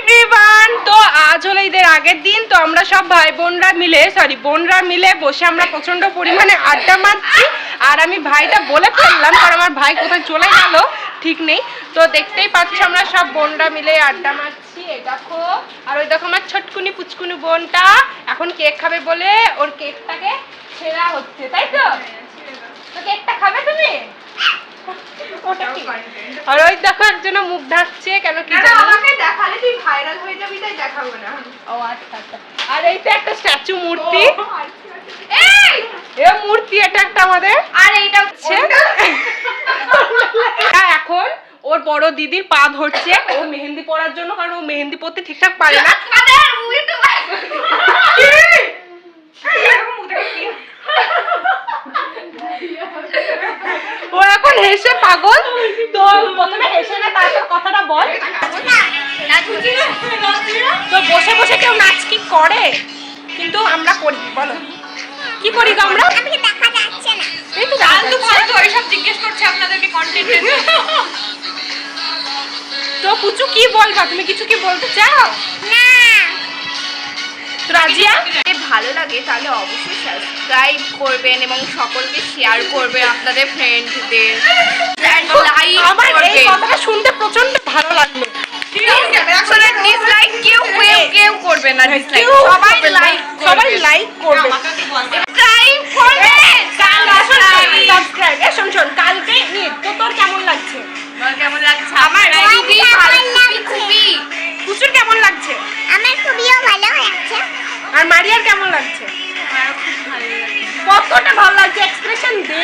Everyone তো আজ হলো ঈদের আগের দিন তো আমরা সব ভাই বোনরা মিলে সরি বোনরা মিলে বসে আমরা প্রচণ্ড পরিমাণে আড্ডা মারছি। আর আমি ভাইটা বলে ফেললাম কারণ আমার ভাই কোথায় চলে গেল ঠিক নেই। তো দেখতেই পাচ্ছ আমরা সব বোনরা মিলে আড্ডা মারছি। দেখো আর ওই দেখো আমার ছটকুনি পুচকুনি বোনটা। এখন কেক খাবে বলে ওর কেকটাকে ছেঁড়া হচ্ছে তাই তো? তো কেকটা খাবে তুমি? ওটা কি? আর ওই দেখো একজন মুখ ঢাকছে কেন কি জানি। দেখালে তুই ভাইরাল হয়ে যাবি তাই দেখাবো না। ও আচ্ছা আচ্ছা। আর এই তো একটা স্ট্যাচু মূর্তি। আচ্ছা, আচ্ছা। এই! এ মূর্তি এটা একটা আমাদের। আর এইটা হচ্ছে এটা এখন ওর বড় দিদির পা ধরছে। ও মেহেন্দি পরার জন্য কারণ ও মেহেন্দি পরতে ঠিকঠাক পারে না। ও এখন হেসে পাগল। তো প্রথমে হেসে না তারপর কথাটা বল। তো বসে বসে কেউ নাচ কি করে? কিন্তু আমরা করি বলো। কি করি গো আমরা? এই তো ফালতু ফালতু এইসব জিজ্ঞেস করছে আপনাদেরকে কন্টেন্টের তো পুচু কি বলবা? তুমি কিছু কি বলতে চাও? রাজিয়া? ভালো লাগে তাহলে অবশ্যই সাবস্ক্রাইব করবেন এবং সকলকে শেয়ার করবেন আপনাদের ফ্রেন্ডদের আমার এই কথাটা শুনতে প্রচণ্ড ভালো লাগল ডিসলাইক কেউ কেউ কেউ করবে না। ডিসলাইক সবাই লাইক সবাই লাইক করবে। সাবস্ক্রাইব করবেন সাবস্ক্রাইব এ শোন শোন কালকে ঈদ তো তোর কেমন লাগছে? কেমন লাগছে? আমার খুবই ভালো খুবই খুবই। পুচুর কেমন লাগছে? আমার খুবইও ভালো লাগছে। আর মারিয়ার কেমন লাগছে? কতটা ভালো লাগছে? এক্সপ্রেশন দে।